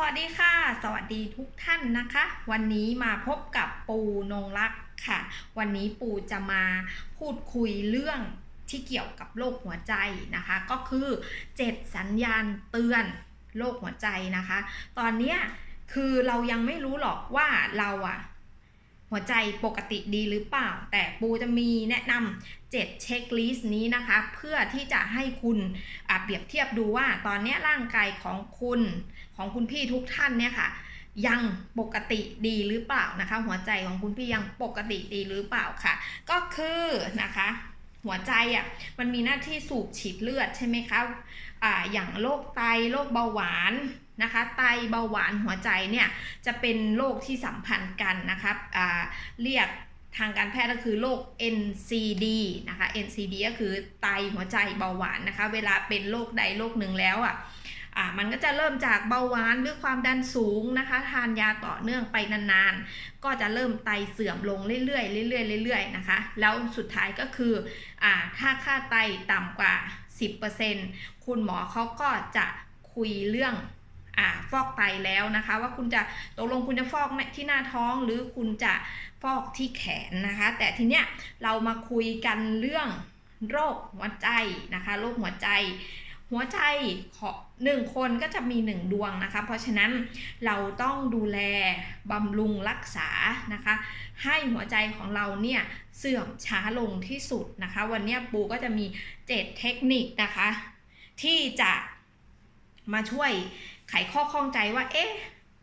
สวัสดีค่ะ สวัสดีทุกท่านนะคะ วันนี้มาพบกับปูนงรักค่ะ วันนี้ปูจะมาพูดคุยเรื่องที่เกี่ยวกับโรคหัวใจนะคะ ก็คือ 7 สัญญาณเตือนโรคหัวใจนะคะ ตอนนี้คือเรายังไม่รู้หรอกว่าเราอะ หัวใจปกติดีหรือเปล่า แต่ปูจะมีแนะนำ7เช็คลิสต์นี้นะคะ เพื่อที่จะให้คุณเปรียบเทียบดูว่าตอนนี้ร่างกายของคุณของคุณพี่ทุกท่านเนี่ยค่ะยังปกติดีหรือเปล่านะคะ หัวใจของคุณพี่ยังปกติดีหรือเปล่าค่ะ ก็คือนะคะ หัวใจอะมันมีหน้าที่สูบฉีดเลือดใช่ไหมคะอ่าอย่างโรคไตโรคเบาหวาน นะคะไตเบาหวานหัวใจเนี่ยจะเป็นโรคที่สัมพันธ์กันนะคะเรียกทางการแพทย์ก็คือโรค NCD นะคะ NCD ก็คือไตหัวใจเบาหวานนะคะ เวลาเป็นโรคใดโรคหนึ่งแล้วอะอ่ามันก็จะเริ่มจากเบาหวานหรือความดันสูงนะคะ ทานยาต่อเนื่องไปนานๆ ก็จะเริ่มไตเสื่อมลงเรื่อยๆเรื่อยๆเรื่อยๆนะคะ แล้วสุดท้ายก็คืออ่าถ้าค่าไตต่ำกว่า 10%คุณหมอเขาก็จะคุยเรื่อง อ่าฟอกไตแล้วนะคะ ว่าคุณจะตกลงคุณจะฟอกที่หน้าท้องหรือคุณจะฟอกที่แขนนะคะ แต่ทีเนี้ยเรามาคุยกันเรื่องโรคหัวใจนะคะโรคหัวใจ หัวใจของหนึ่งคนก็จะมีหนึ่งดวงนะคะ เพราะฉะนั้นเราต้องดูแลบำรุงรักษานะคะ ให้หัวใจของเราเนี่ยเสื่อมช้าลงที่สุดนะคะ วันนี้ปูก็จะมีเจ็ดเทคนิคนะคะ ที่จะมาช่วย ไขข้อข้องใจว่า เอ๊ะ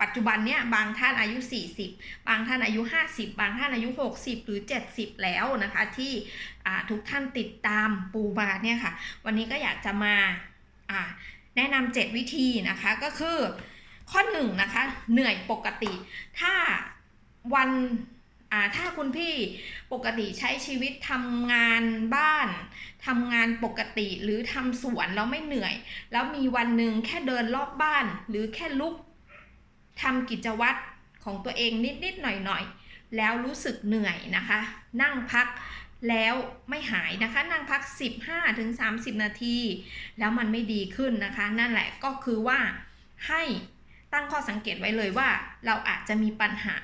ปัจจุบันเนี่ยบางท่านอายุ 40 บางท่านอายุ 50 บางท่านอายุ 60 หรือ 70 แล้วนะคะ ที่ทุกท่านติดตามปูมาเนี่ยค่ะ วันนี้ก็อยากจะมาแนะนำ7วิธีนะคะก็คือข้อ1นนะคะเหนื่อยปกติ ถ้าวัน อ่าถ้าคุณพี่ปกติใช้ชีวิตทำงานบ้านทำงานปกติหรือทำสวนแล้วไม่เหนื่อย แล้วมีวันหนึ่งแค่เดินรอบบ้าน หรือแค่ลุกทำกิจวัตรของตัวเองนิดๆหน่อยๆ แล้วรู้สึกเหนื่อยนะคะ นั่งพักแล้วไม่หายนะคะ นั่งพัก 15-30 นาที แล้วมันไม่ดีขึ้นนะคะ นั่นแหละก็คือว่าให้ตั้งข้อสังเกตไว้เลยว่าเราอาจจะมีปัญหา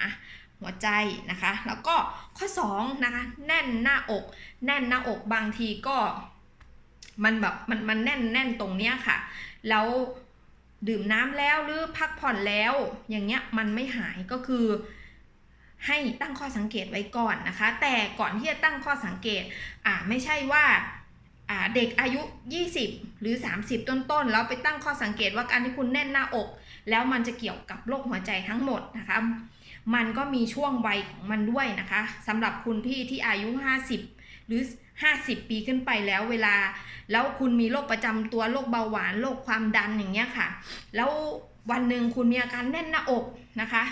หัวใจนะคะ แล้วก็ข้อ2นะคะแน่นหน้าอก แน่นหน้าอกบางทีก็มันแบบมันมันแน่นแน่นตรงเนี้ยค่ะ แล้วดื่มน้ำแล้วหรือพักผ่อนแล้ว อย่างเงี้ยมันไม่หายก็คือ ให้ตั้งข้อสังเกตไว้ก่อนนะคะ แต่ก่อนที่จะตั้งข้อสังเกตอ่าไม่ใช่ว่าอ่าเด็กอายุ 20 หรือ 30 ต้นๆ แล้วไปตั้งข้อสังเกตว่าการที่คุณแน่นหน้าอก แล้วมันจะเกี่ยวกับโรคหัวใจทั้งหมดนะคะ มันก็มีช่วงวัยของมันด้วยนะคะสำหรับคุณพี่ที่อายุ 50 หรือ 50 ปีขึ้นไปแล้วเวลา แล้วคุณมีโรคประจำตัวโรคเบาหวานโรคความดันอย่างเงี้ยค่ะ แล้ววันหนึ่งคุณมีอาการแน่นหน้าอกนะคะ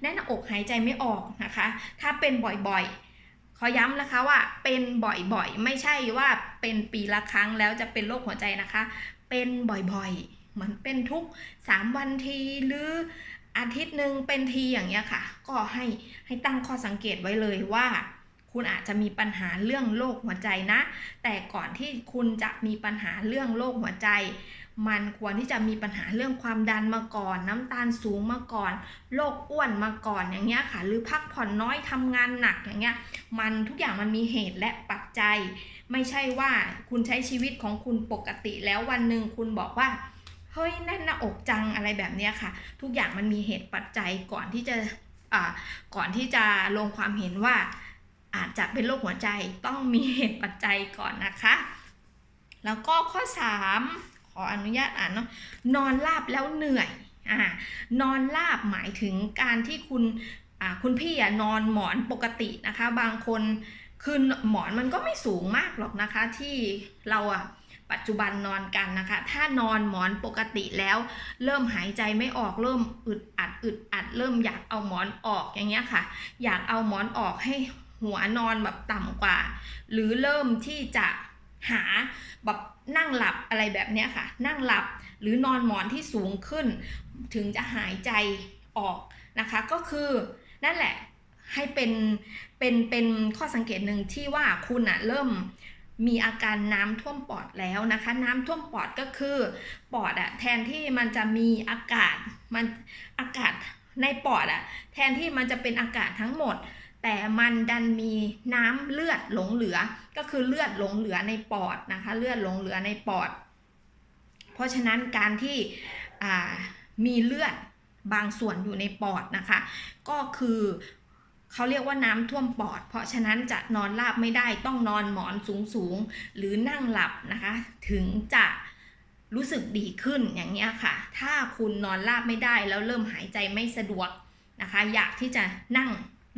แน่นหน้าอกหายใจไม่ออกนะคะ ถ้าเป็นบ่อยๆ ขอย้ำนะคะว่าเป็นบ่อยๆ ไม่ใช่ว่าเป็นปีละครั้งแล้วจะเป็นโรคหัวใจนะคะ เป็นบ่อยๆ เหมือนเป็นทุก 3 วันทีหรือ อาทิตย์หนึ่งเป็นทีอย่างเงี้ยค่ะ ก็ให้ให้ตั้งข้อสังเกตไว้เลยว่า คุณอาจจะมีปัญหาเรื่องโรคหัวใจนะ แต่ก่อนที่คุณจะมีปัญหาเรื่องโรคหัวใจ มันควรที่จะมีปัญหาเรื่องความดันมาก่อน น้ำตาลสูงมาก่อนโรคอ้วนมาก่อนอย่างเงี้ยค่ะ หรือพักผ่อนน้อยทำงานหนักอย่างเงี้ย มันทุกอย่างมันมีเหตุและปัจจัย ไม่ใช่ว่าคุณใช้ชีวิตของคุณปกติแล้ววันหนึ่งคุณบอกว่า เฮ้ยแน่นหน้าอกจังอะไรแบบเนี้ยค่ะ ทุกอย่างมันมีเหตุปัจจัยก่อนที่จะอ่าก่อนที่จะลงความเห็นว่าอาจจะเป็นโรคหัวใจต้องมีเหตุปัจจัยก่อนนะคะ แล้วก็ข้อ 3 ขออนุญาตอ่านเนาะนอนราบแล้วเหนื่อยอ่านอนราบหมายถึงการที่คุณอ่าคุณพี่อะนอนหมอนปกตินะคะ บางคนคือหมอนมันก็ไม่สูงมากหรอกนะคะที่เราอะ ปัจจุบันนอนกันนะคะ ถ้านอนหมอนปกติแล้ว เริ่มหายใจไม่ออกเริ่มอึดอัดอึดอัด เริ่มอยากเอาหมอนออกอย่างเงี้ยค่ะ อยากเอาหมอนออกให้หัวนอนแบบต่ำกว่า หรือเริ่มที่จะหาแบบนั่งหลับอะไรแบบเนี้ยค่ะ นั่งหลับหรือนอนหมอนที่สูงขึ้น ถึงจะหายใจออกนะคะ ก็คือนั่นแหละให้เป็นเป็นเป็นข้อสังเกตหนึ่งที่ว่าคุณอะเริ่ม มีอาการน้ำท่วมปอดแล้วนะคะ น้ำท่วมปอดก็คือ ปอดอะแทนที่มันจะมีอากาศมันอากาศในปอดอะแทนที่มันจะเป็นอากาศทั้งหมด แต่มันดันมีน้ำเลือดหลงเหลือ ก็คือเลือดหลงเหลือในปอดนะคะ เลือดหลงเหลือในปอด เพราะฉะนั้นการที่มีเลือดบางส่วนอยู่ในปอดนะคะ ก็คือ เขาเรียกว่าน้ำท่วมปอด เพราะฉะนั้นจะนอนราบไม่ได้ต้องนอนหมอนสูงๆหรือนั่งหลับนะคะ ถึงจะรู้สึกดีขึ้นอย่างเงี้ยค่ะ ถ้าคุณนอนราบไม่ได้แล้วเริ่มหายใจไม่สะดวกนะคะ อยากที่จะนั่ง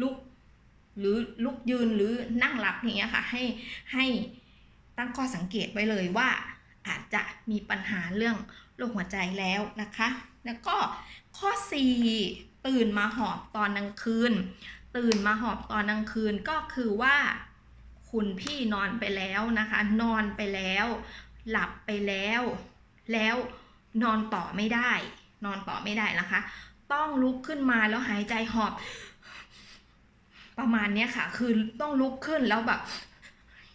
ลุกหรือลุกยืนหรือนั่งหลับอย่างเงี้ยค่ะ ให้ให้ตั้งข้อสังเกตไว้เลยว่าอาจจะมีปัญหาเรื่องโรคหัวใจแล้วนะคะ แล้วก็ข้อ 4 ตื่นมาหอบตอนกลางคืน ตื่นมาหอบตอนกลางคืนก็คือว่า คุณพี่นอนไปแล้วนะคะ นอนไปแล้ว หลับไปแล้ว แล้วนอนต่อไม่ได้ นอนต่อไม่ได้นะคะ ต้องลุกขึ้นมาแล้วหายใจหอบ ประมาณเนี้ยค่ะ คือต้องลุกขึ้นแล้วแบบ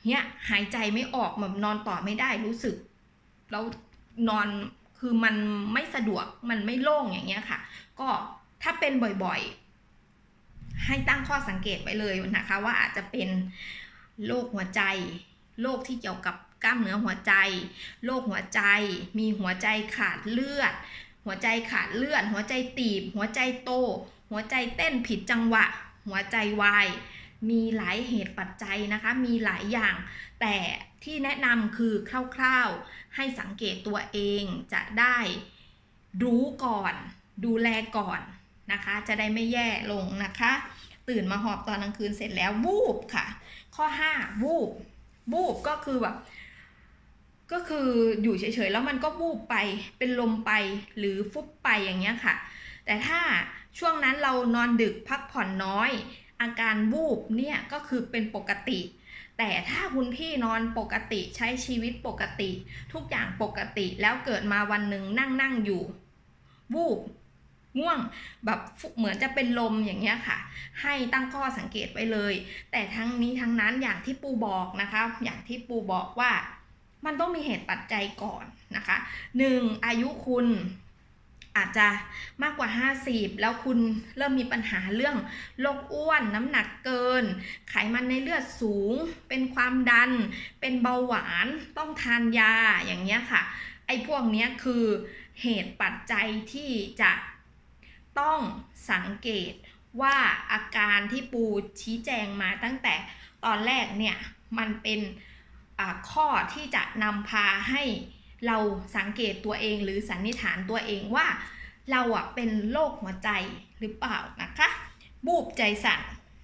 เนี้ยหายใจไม่ออกแบบนอนต่อไม่ได้รู้สึก แล้วนอนคือมันไม่สะดวกมันไม่โล่งอย่างเงี้ยค่ะ ก็ถ้าเป็นบ่อยๆ ให้ตั้งข้อสังเกตไว้เลยนะคะว่าอาจจะเป็นโรคหัวใจโรคที่เกี่ยวกับกล้ามเนื้อหัวใจโรคหัวใจ มีหัวใจขาดเลือด หัวใจขาดเลือด หัวใจตีบ หัวใจโต หัวใจเต้นผิดจังหวะ หัวใจวาย มีหลายเหตุปัจจัยนะคะ มีหลายอย่าง แต่ที่แนะนำคือคร่าวๆ ให้สังเกตตัวเองจะได้รู้ก่อน ดูแลก่อน นะคะ จะได้ไม่แย่ลงนะคะ ตื่นมาหอบตอนกลางคืนเสร็จแล้ววูบค่ะ ข้อ 5 วูบวูบก็คือแบบก็คืออยู่เฉยๆแล้วมันก็วูบไปเป็นลมไปหรือฟุบไปอย่างเงี้ยค่ะ แต่ถ้าช่วงนั้นเรานอนดึกพักผ่อนน้อย อาการวูบเนี่ยก็คือเป็นปกติ แต่ถ้าคุณพี่นอนปกติใช้ชีวิตปกติ ทุกอย่างปกติแล้วเกิดมาวันหนึ่งนั่งนั่งอยู่ วูบ ง่วงแบบเหมือนจะเป็นลมอย่างเงี้ยค่ะ ให้ตั้งข้อสังเกตไว้เลย แต่ทั้งนี้ทั้งนั้นอย่างที่ปูบอกนะคะ อย่างที่ปูบอกว่ามันต้องมีเหตุปัจจัยก่อนนะคะหนึ่งอายุคุณอาจจะมากกว่า 50 แล้วคุณเริ่มมีปัญหาเรื่องโรคอ้วน น้ำหนักเกิน ไขมันในเลือดสูง เป็นความดัน เป็นเบาหวานต้องทานยาอย่างเงี้ยค่ะ ไอ้พวกเนี้ยคือเหตุปัจจัยที่จะ ต้องสังเกตว่าอาการที่ปูชี้แจงมาตั้งแต่ตอนแรกเนี่ยมันเป็นข้อที่จะนำพาให้เราสังเกตตัวเองหรือสันนิษฐานตัวเองว่าเราอะเป็นโรคหัวใจหรือเปล่านะคะบูบใจสั่น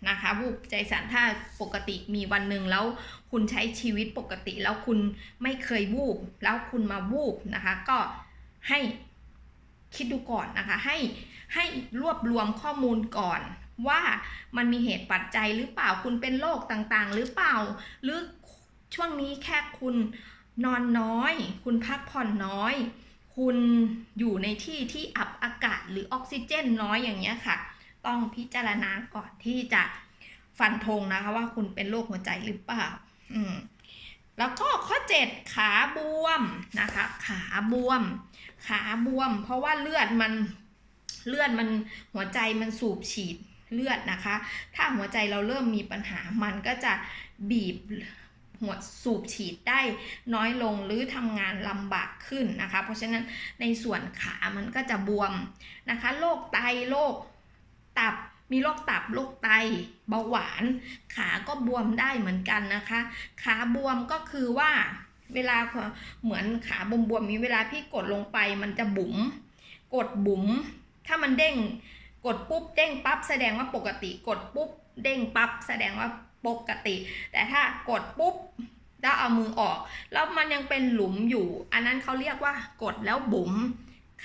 นะคะบูบใจสั่นถ้าปกติมีวันหนึ่งแล้วคุณใช้ชีวิตปกติแล้วคุณไม่เคยวูบแล้วคุณมาวูบนะคะก็ให้ คิดดูก่อนนะคะ ให้ให้รวบรวมข้อมูลก่อนว่ามันมีเหตุปัจจัยหรือเปล่าคุณเป็นโรคต่างๆ หรือเปล่า หรือช่วงนี้แค่คุณนอนน้อย คุณพักผ่อนน้อย คุณอยู่ในที่ที่อับอากาศหรือออกซิเจนน้อยอย่างเงี้ยค่ะ ต้องพิจารณาก่อนที่จะฟันธงนะคะ ว่าคุณเป็นโรคหัวใจหรือเปล่า อืมแล้วก็ข้อ 7 ขาบวมนะคะ ขาบวม ขาบวม เพราะว่าเลือดมันเลือดมันหัวใจมันสูบฉีดเลือดนะคะ ถ้าหัวใจเราเริ่มมีปัญหามันก็จะบีบหัวสูบฉีดได้น้อยลงหรือทำงานลำบากขึ้นนะคะ เพราะฉะนั้นในส่วนขามันก็จะบวมนะคะโรคไตโรคตับมีโรคตับโรคไตเบาหวาน ขาก็บวมได้เหมือนกันนะคะ ขาบวมก็คือว่า เวลาเหมือนขาบวมๆมีเวลาพี่กดลงไปมันจะบุ๋มกดบุ๋มถ้ามันเด้งกดปุ๊บเด้งปั๊บแสดงว่าปกติ กดปุ๊บเด้งปั๊บแสดงว่าปกติ แต่ถ้ากดปุ๊บแล้วเอามือออก แล้วมันยังเป็นหลุมอยู่ อันนั้นเขาเรียกว่ากดแล้วบุ๋ม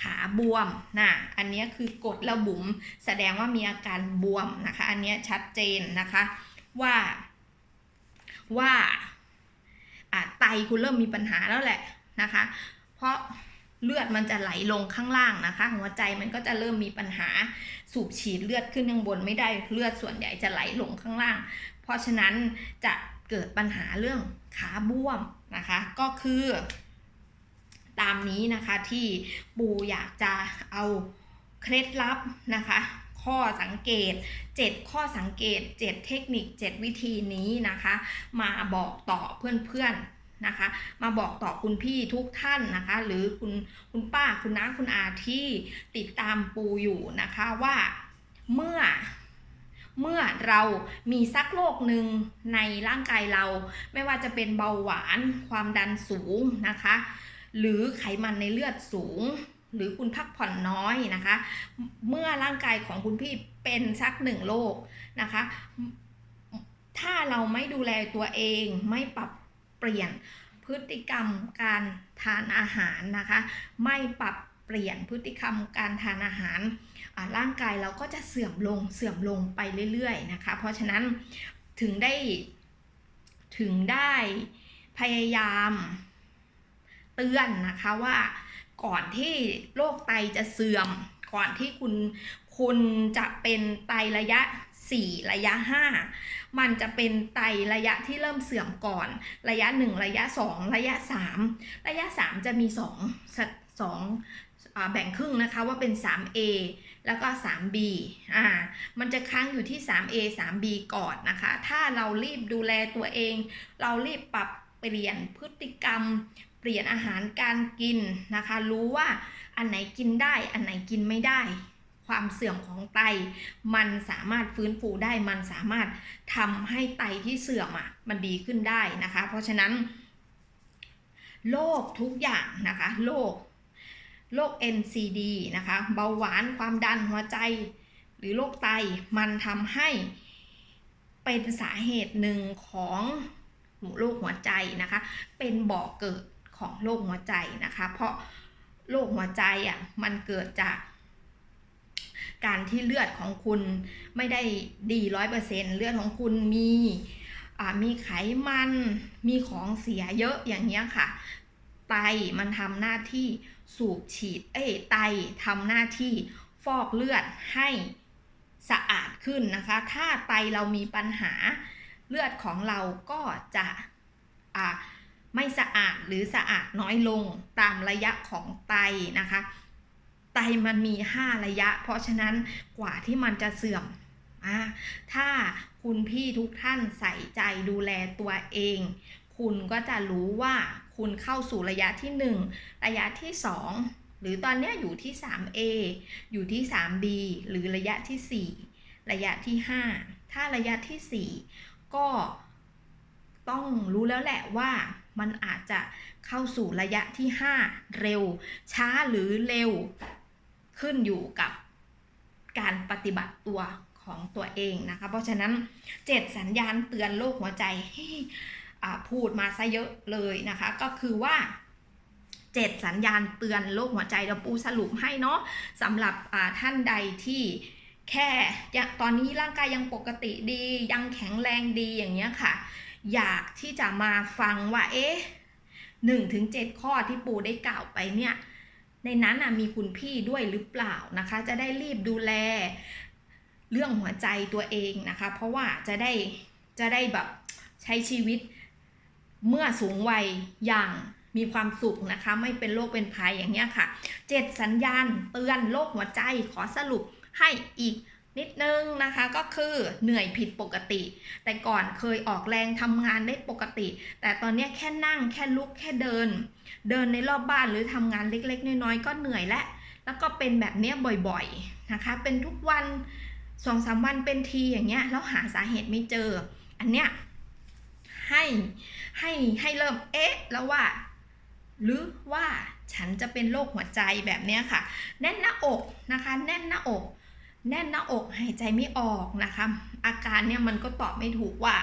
ขาบวมนะอันนี้คือกดแล้วบุ๋มแสดงว่ามีอาการบวมนะคะ อันนี้ชัดเจนนะคะว่าว่า ไตคุณเริ่มมีปัญหาแล้วแหละนะคะ เพราะเลือดมันจะไหลลงข้างล่างนะคะ หัวใจมันก็จะเริ่มมีปัญหาสูบฉีดเลือดขึ้นข้างบนไม่ได้เลือดส่วนใหญ่จะไหลลงข้างล่าง เพราะฉะนั้นจะเกิดปัญหาเรื่องขาบวมนะคะ ก็คือตามนี้นะคะที่ปูอยากจะเอาเคล็ดลับนะคะ ข้อสังเกต 7 ข้อสังเกต 7 เทคนิค 7 วิธีนี้นะคะ มาบอกต่อเพื่อนๆนะคะ มาบอกต่อคุณพี่ทุกท่านนะคะ หรือคุณคุณป้าคุณน้าคุณอาที่ติดตามปูอยู่นะคะว่าเมื่อเมื่อเรามีสักโรคหนึ่งในร่างกายเรา ไม่ว่าจะเป็นเบาหวานความดันสูงนะคะ หรือไขมันในเลือดสูง หรือคุณพักผ่อนน้อยนะคะ เมื่อร่างกายของคุณพี่เป็นสักหนึ่งโรคนะคะ ถ้าเราไม่ดูแลตัวเองไม่ปรับเปลี่ยนพฤติกรรมการทานอาหารนะคะ ไม่ปรับเปลี่ยนพฤติกรรมการทานอาหารร่างกายเราก็จะเสื่อมลงเสื่อมลงไปเรื่อยๆนะคะ เพราะฉะนั้นถึงได้ถึงได้พยายามเตือนนะคะว่า ก่อนที่โรคไตจะเสื่อม ก่อนที่คุณคุณจะเป็นไตระยะ 4 ระยะ 5 มันจะเป็นไตระยะที่เริ่มเสื่อมก่อน ระยะ 1 ระยะ 2 ระยะ 3 ระยะ 3 จะมี2สัดสองแบ่งครึ่งนะคะว่าเป็น 3A แล้วก็ 3B อ่า มันจะค้างอยู่ที่ 3A 3B ก่อนนะคะ ถ้าเรารีบดูแลตัวเอง เรารีบปรับเปลี่ยนพฤติกรรม ปลี่ยนอาหารการกินนะคะ รู้ว่าอันไหนกินได้ อันไหนกินไม่ได้ ความเสื่อมของไต มันสามารถฟื้นฟูได้ มันสามารถทำให้ไตที่เสื่อมอะมันดีขึ้นได้นะคะ เพราะฉะนั้นโรคทุกอย่างนะคะโรคโรค NCD นะคะ เบาหวานความดันหัวใจ หรือโรคไตมันทำให้เป็นสาเหตุหนึ่งของโรคหัวใจนะคะ เป็นบ่อกเกิด ของโรคหัวใจนะคะ เพราะโรคหัวใจอะมันเกิดจากการที่เลือดของคุณไม่ได้ดีร้อยเปอร์เซ็นเลือดของคุณมีอ่ามีไขมันมีของเสียเยอะอย่างเงี้ยค่ะ ไตมันทำหน้าที่สูบฉีด เอ้ไตทำหน้าที่ฟอกเลือดให้สะอาดขึ้นนะคะ ถ้าไตเรามีปัญหาเลือดของเราก็จะอ่า ไม่สะอาดหรือสะอาดน้อยลงตามระยะของไตนะคะ ไตมันมี 5 ระยะ เพราะฉะนั้นกว่าที่มันจะเสื่อมอถ้าคุณพี่ทุกท่านใส่ใจดูแลตัวเอง คุณก็จะรู้ว่าคุณเข้าสู่ระยะที่ 1 ระยะที่ 2 หรือตอนนี้อยู่ที่ 3A อยู่ที่ 3B หรือระยะที่ 4 ระยะที่ 5 ถ้าระยะทีสี่4 ก็ต้องรู้แล้วแหละว่า มันอาจจะเข้าสู่ระยะที่ 5 เร็ว ช้าหรือเร็วขึ้นอยู่กับการปฏิบัติตัวของตัวเองนะคะ เพราะฉะนั้น 7 สัญญาณเตือนโรคหัวใจให้อ่าพูดมาซะเยอะเลยนะคะ ก็คือว่า 7 สัญญาณเตือนโรคหัวใจเราปูสรุปให้เนาะสำหรับท่านใดที่แค่ตอนนี้ร่างกายยังปกติดียังแข็งแรงดีอย่างเงี้ยค่ะ อยากที่จะมาฟังว่า เอ๊ะหนึ่งถึงเจ็ดข้อที่ปูได้กล่าวไปเนี่ย ในนั้นมีคุณพี่ด้วยหรือเปล่านะคะ จะได้รีบดูแลเรื่องหัวใจตัวเองนะคะ เพราะว่าจะได้จะได้แบบใช้ชีวิตเมื่อสูงวัยอย่างมีความสุขนะคะ ไม่เป็นโรคเป็นภัยอย่างเงี้ยค่ะ เจ็ดสัญญาณเตือนโรคหัวใจขอสรุปให้อีก นิดนึงนะคะก็คือเหนื่อยผิดปกติ แต่ก่อนเคยออกแรงทำงานได้ปกติ แต่ตอนนี้แค่นั่งแค่ลุกแค่เดิน เดินในรอบบ้านหรือทำงานเล็ก ๆ น้อยๆก็เหนื่อยและแล้วก็เป็นแบบนี้บ่อยๆนะคะ เป็นทุกวันสองสามวันเป็นทีอย่างเงี้ยแล้วหาสาเหตุไม่เจอ อันเนี้ยให้ให้ให้เริ่มเอ๊ะแล้วว่า หรือว่าฉันจะเป็นโรคหัวใจแบบเนี้ยค่ะ แน่นหน้าอกนะคะ แน่นหน้าอก แน่นหน้าอกหายใจไม่ออกนะคะ อาการเนี่ยมันก็ตอบไม่ถูกว่า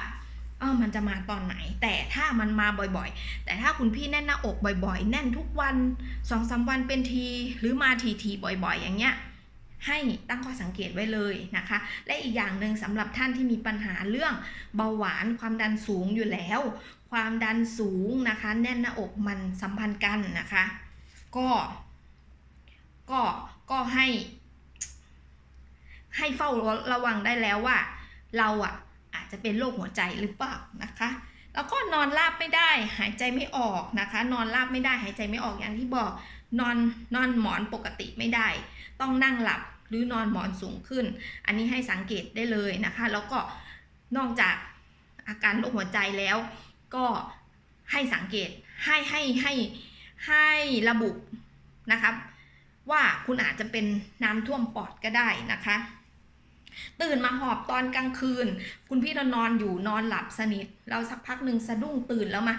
เออมันจะมาตอนไหน แต่ถ้ามันมาบ่อยๆ แต่ถ้าคุณพี่แน่นหน้าอกบ่อยๆ แน่นทุกวันสองสาวันเป็นทีหรือมาทีๆบ่อยๆ อย่างเงี้ยให้ตั้งข้อสังเกตไว้เลยนะคะ และอีกอย่างหนึ่งสำหรับท่านที่มีปัญหาเรื่องเบาหวานความดันสูงอยู่แล้ว ความดันสูงนะคะ แน่นหน้าอกมันสัมพันธ์กันนะคะ ก็ ก็ก็ให้ ให้เฝ้าระวังได้แล้วว่า เราอะอาจจะเป็นโรคหัวใจหรือเปล่านะคะ แล้วก็นอนราบไม่ได้หายใจไม่ออกนะคะ นอนราบไม่ได้หายใจไม่ออกอย่างที่บอกนอนนอนหมอนปกติไม่ได้ ต้องนั่งหลับหรือนอนหมอนสูงขึ้น อันนี้ให้สังเกตได้เลยนะคะ แล้วก็นอกจากอาการโรคหัวใจแล้ว ก็ให้สังเกตให้ให้ให้ให้ระบุนะครับว่าคุณอาจจะเป็นน้ำท่วมปอดก็ได้นะคะ ตื่นมาหอบตอนกลางคืน คุณพี่เรานอนอยู่นอนหลับสนิทแล้วสักพักหนึ่งสะดุ้งตื่นแล้วมา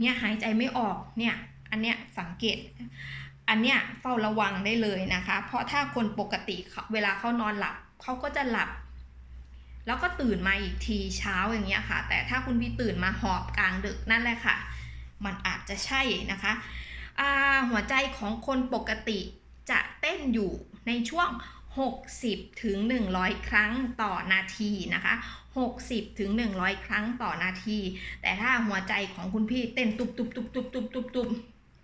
เนี่ยหายใจไม่ออก เนี่ย อันเนี้ยสังเกต อันเนี้ยเฝ้าระวังได้เลยนะคะ เพราะถ้าคนปกติเขาเวลาเขานอนหลับเขาก็จะหลับ แล้วก็ตื่นมาอีกทีเช้าอย่างเงี้ยค่ะ แต่ถ้าคุณพี่ตื่นมาหอบกลางดึกนั่นแหละค่ะ มันอาจจะใช่นะคะหัวใจของคนปกติจะเต้นอยู่ในช่วง 60 ถึง 100 ครั้งต่อนาทีนะคะ 60 ถึง 100 ครั้งต่อนาที แต่ถ้าหัวใจของคุณพี่เต้นตุบตุบตุบตุบตุบตุบตุบ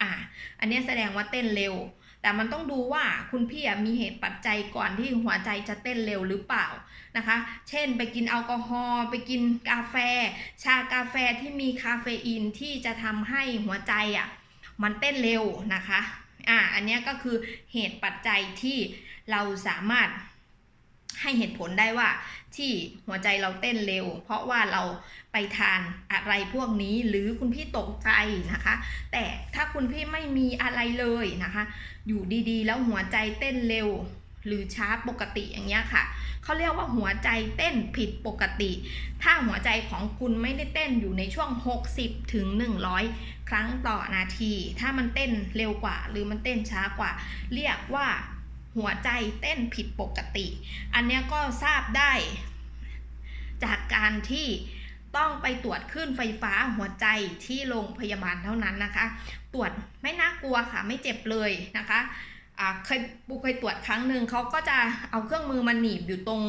อ่าอันนี้แสดงว่าเต้นเร็ว แต่มันต้องดูว่าคุณพี่มีเหตุปัจจัยก่อนที่หัวใจจะเต้นเร็วหรือเปล่านะคะ เช่นไปกินแอลกอฮอล์ไปกินกาแฟ ชากาแฟที่มีคาเฟอีนที่จะทำให้หัวใจอะมันเต้นเร็วนะคะอ่าอันนี้ก็คือเหตุปัจจัยที่ เราสามารถให้เหตุผลได้ว่าที่หัวใจเราเต้นเร็ว เพราะว่าเราไปทานอะไรพวกนี้หรือคุณพี่ตกใจนะคะ แต่ถ้าคุณพี่ไม่มีอะไรเลยนะคะ อยู่ดีๆ แล้วหัวใจเต้นเร็ว หรือช้าปกติอย่างเงี้ยค่ะเขาเรียกว่าหัวใจเต้นผิดปกติ ถ้าหัวใจของคุณไม่ได้เต้นอยู่ในช่วง 60ถึง100 ครั้งต่อนาที ถ้ามันเต้นเร็วกว่า หรือมันเต้นช้ากว่า เรียกว่า หัวใจเต้นผิดปกติ อันเนี้ยก็ทราบได้ จากการที่ต้องไปตรวจคลื่นไฟฟ้าหัวใจที่โรงพยาบาลเท่านั้นนะคะ ตรวจไม่น่ากลัวค่ะไม่เจ็บเลยนะคะเคยปูเคยตรวจครั้งหนึ่งเขาก็จะเอาเครื่องมือมาหนีบอยู่ตรง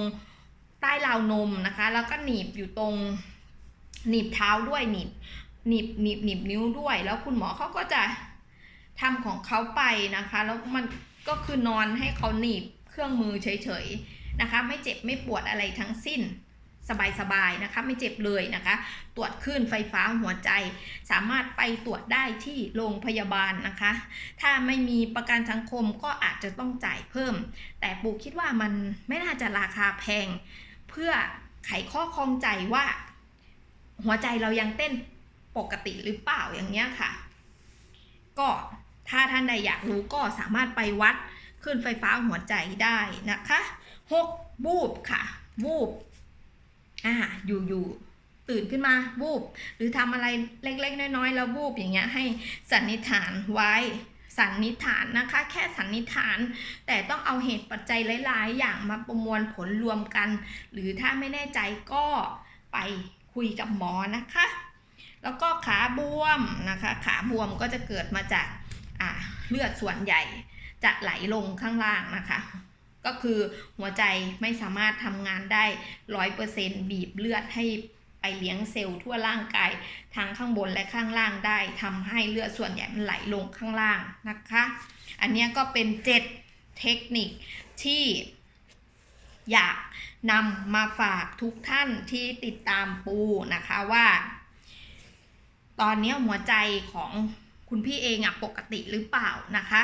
ใต้ราวนมนะคะ แล้วก็หนีบอยู่ตรงหนีบเท้าด้วยหนีบหนีบหนีบหนีบนิ้วด้วย แล้วคุณหมอเขาก็จะทำของเขาไปนะคะ แล้วมัน ก็คือนอนให้เขาหนีบเครื่องมือเฉยๆนะคะ ไม่เจ็บไม่ปวดอะไรทั้งสิ้นสบายๆนะคะไม่เจ็บเลยนะคะ ตรวจคลื่นไฟฟ้าหัวใจ สามารถไปตรวจได้ที่โรงพยาบาลนะคะ ถ้าไม่มีประกันสังคมก็อาจจะต้องจ่ายเพิ่ม แต่ปูคิดว่ามันไม่น่าจะราคาแพง เพื่อไขข้อข้องใจว่า หัวใจเรายังเต้นปกติหรือเปล่าอย่างเงี้ยค่ะ ก็ ถ้าท่านใดอยากรู้ก็สามารถไปวัดคลื่นไฟฟ้าหัวใจได้นะคะหกวูบค่ะวูบอ่าอยู่อยู่ตื่นขึ้นมาวูบหรือทำอะไรเล็กๆ น้อยๆ แล้ววูบอย่างเงี้ยให้สันนิษฐานไว้สันนิษฐานนะคะ แค่สันนิษฐาน แต่ต้องเอาเหตุปัจจัยหลาย ๆ อย่างมาประมวลผลรวมกัน หรือถ้าไม่แน่ใจก็ไปคุยกับหมอนะคะ แล้วก็ขาบวมนะคะ ขาบวมก็จะเกิดมาจาก อ่าเลือดส่วนใหญ่จะไหลลงข้างล่างนะคะ ก็คือหัวใจไม่สามารถทำงานได้ร้อยเปอร์เซ็นบีบเลือดให้ไปเลี้ยงเซลล์ทั่วร่างกายทั้งข้างบนและข้างล่างได้ทำให้เลือดส่วนใหญ่มันไหลลงข้างล่างนะคะ อันนี้ก็เป็นเจ็ดเทคนิคที่อยากนำมาฝากทุกท่านที่ติดตามปูนะคะว่า ตอนนี้หัวใจของ คุณพี่เองอะปกติหรือเปล่านะคะ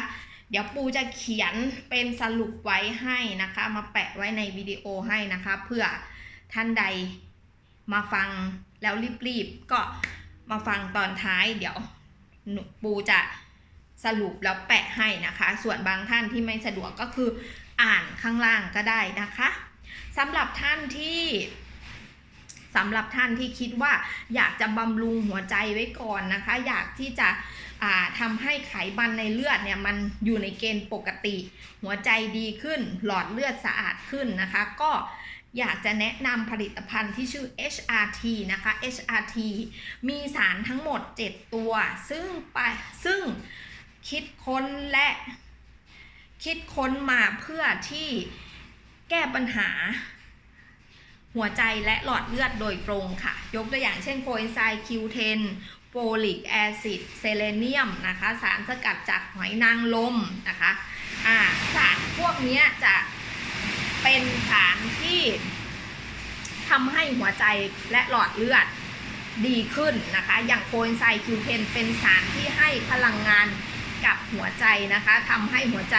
เดี๋ยวปูจะเขียนเป็นสรุปไว้ให้นะคะ มาแปะไว้ในวิดีโอให้นะคะ เพื่อท่านใดมาฟังแล้วรีบๆก็มาฟังตอนท้ายเดี๋ยวปูจะสรุปแล้วแปะให้นะคะ ส่วนบางท่านที่ไม่สะดวกก็คืออ่านข้างล่างก็ได้นะคะสำหรับท่านที่สำหรับท่านที่คิดว่าอยากจะบำรุงหัวใจไว้ก่อนนะคะ อยากที่จะ อ่าทำให้ไขมันในเลือดเนี่ยมันอยู่ในเกณฑ์ปกติ หัวใจดีขึ้น หลอดเลือดสะอาดขึ้นนะคะ ก็อยากจะแนะนำผลิตภัณฑ์ที่ชื่อ HRT นะคะ HRT มีสารทั้งหมด 7 ตัว ซึ่งไปซึ่งคิดค้นและคิดค้นมาเพื่อที่แก้ปัญหาหัวใจและหลอดเลือดโดยตรงค่ะ ยกตัวอย่างเช่นโคเอนไซม์ Q10 โฟลิกแอซิดเซเลเนียมนะคะ สารสกัดจากหอยนางรมนะคะอ่าสารพวกนี้จะเป็นสารที่ทำให้หัวใจและหลอดเลือดดีขึ้นนะคะ อย่างโคเอนไซม์คิวเทนเป็นสารที่ให้พลังงานกับหัวใจนะคะทำให้หัวใจ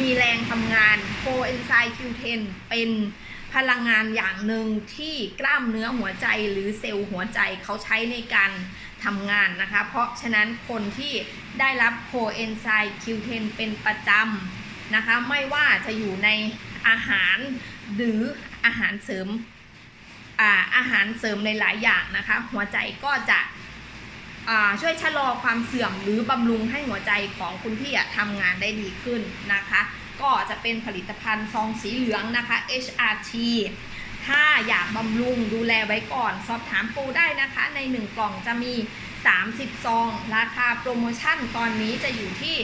มีแรงทำงานโคเอนไซม์คิวเทนเป็นพลังงานอย่างหนึ่งที่กล้ามเนื้อหัวใจหรือเซลล์หัวใจเขาใช้ในการ ทำงานนะคะ เพราะฉะนั้นคนที่ได้รับโคเอนไซม์คิวเทนเป็นประจำนะคะ ไม่ว่าจะอยู่ในอาหารหรืออาหารเสริมอาอาหารเสริมในหลายอย่างนะคะ หัวใจก็จะช่วยชะลอความเสื่อมหรือบำรุงให้หัวใจของคุณพี่ทำงานได้ดีขึ้นนะคะ ก็จะเป็นผลิตภัณฑ์ซองสีเหลืองนะคะ HRT ถ้าอยากบำรุงดูแลไว้ก่อน สอบถามปูได้นะคะ ใน 1 กล่องจะมี 30 ซอง ราคาโปรโมชั่นตอนนี้จะอยู่ที่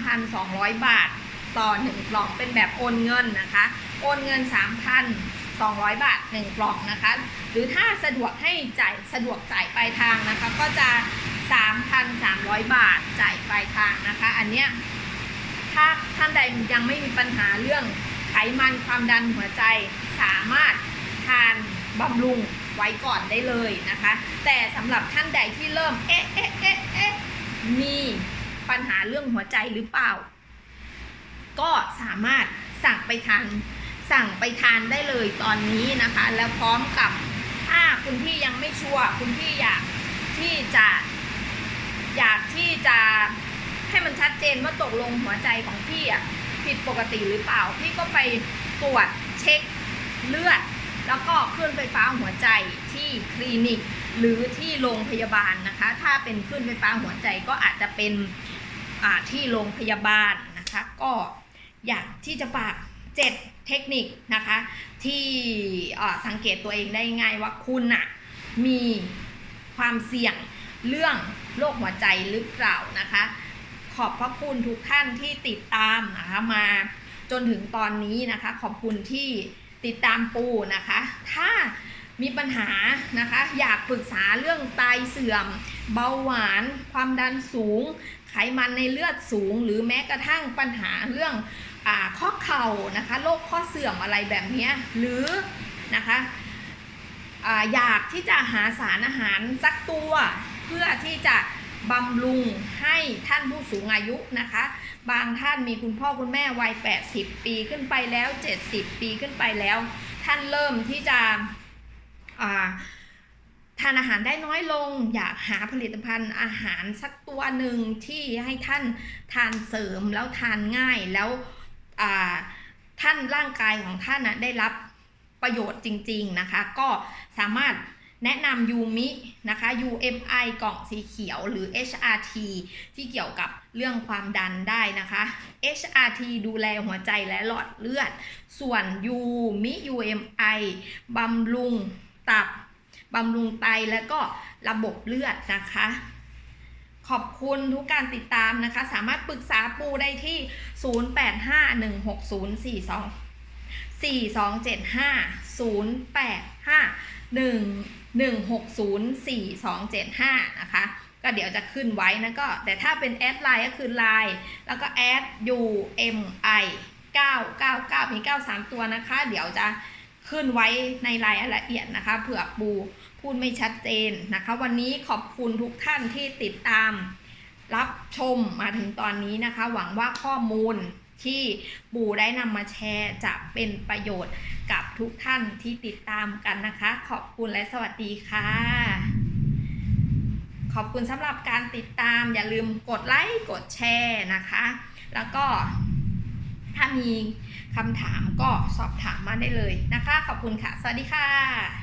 3,200 บาท ต่อ 1 กล่องเป็นแบบโอนเงินนะคะ โอนเงิน 3,200 บาท 1 กล่องนะคะ หรือถ้าสะดวกให้จ่ายสะดวกจ่ายปลายทางนะคะ ก็จะ 3,300 บาทจ่ายปลายทางนะคะ อันเนี้ยถ้าท่านใดยังไม่มีปัญหาเรื่องไขมันความดันหัวใจ สามารถทานบำรุงไว้ก่อนได้เลยนะคะ แต่สำหรับท่านใดที่เริ่มเอ๊ะเอ๊ะเอ๊ะเอ๊ะมีปัญหาเรื่องหัวใจหรือเปล่า ก็สามารถสั่งไปทานสั่งไปทานได้เลยตอนนี้นะคะ แล้วพร้อมกับถ้าคุณพี่ยังไม่ชัวร์คุณพี่อยากที่จะอยากที่จะให้มันชัดเจนว่าตกลงหัวใจของพี่อะผิดปกติหรือเปล่า พี่ก็ไปตรวจเช็ค เลือด แล้วก็คลื่นไฟฟ้าหัวใจที่คลินิก หรือที่โรงพยาบาลนะคะ ถ้าเป็นคลื่นไฟฟ้าหัวใจก็อาจจะเป็นที่โรงพยาบาลนะคะ ก็อยากที่จะฝาก7เทคนิคนะคะ ที่สังเกตตัวเองได้ง่ายว่าคุณน่ะมีความเสี่ยงเรื่องโรคหัวใจหรือเปล่านะคะ ขอบพระคุณทุกท่านที่ติดตามนะคะมาจนถึงตอนนี้นะคะ ขอบคุณที่ ติดตามปูนะคะ ถ้ามีปัญหานะคะ อยากปรึกษาเรื่องไตเสื่อม เบาหวาน ความดันสูง ไขมันในเลือดสูง หรือแม้กระทั่งปัญหาเรื่องอข้อเข่านะคะโรคข้อเสื่อมอะไรแบบนี้หรือนะคะออยากที่จะหาสารอาหารสักตัว เพื่อที่จะ บำรุงให้ท่านผู้สูงอายุนะคะ บางท่านมีคุณพ่อคุณแม่วัย 80 ปีขึ้นไปแล้ว 70 ปีขึ้นไปแล้ว ท่านเริ่มที่จะาทานอาหารได้น้อยลง อยากหาผลิตภัณฑ์อาหารสักตัวหนึ่งที่ให้ท่านทานเสริมแล้วทานง่ายแล้วท่านร่างกายของท่านนะได้รับประโยชน์จริง ๆนะคะ ก็สามารถ แนะนำยูมินะคะ UMI กล่องสีเขียวหรือ HRT ที่เกี่ยวกับเรื่องความดันได้นะคะ HRT ดูแลหัวใจและหลอดเลือด ส่วน U มิ UMI บำรุงตับบำรุงไตและก็ระบบเลือดนะคะ ขอบคุณทุกการติดตามนะคะ สามารถปรึกษาปูได้ที่ 16044275 นะคะ ก็เดี๋ยวจะขึ้นไว้นะก็ แต่ถ้าเป็นแอดไลน์ก็คือไลน์แล้วก็แอด UMI 999 มี 93 ตัวนะคะ เดี๋ยวจะขึ้นไว้ในรายละเอียดนะคะเผื่อปูพูดไม่ชัดเจนนะคะ วันนี้ขอบคุณทุกท่านที่ติดตาม รับชมมาถึงตอนนี้นะคะ หวังว่าข้อมูล ที่ปู่ได้นำมาแชร์จะเป็นประโยชน์กับทุกท่านที่ติดตามกันนะคะ ขอบคุณและสวัสดีค่ะ ขอบคุณสำหรับการติดตามอย่าลืมกดไลค์กดแชร์นะคะ แล้วก็ถ้ามีคำถามก็สอบถามมาได้เลยนะคะ ขอบคุณค่ะ สวัสดีค่ะ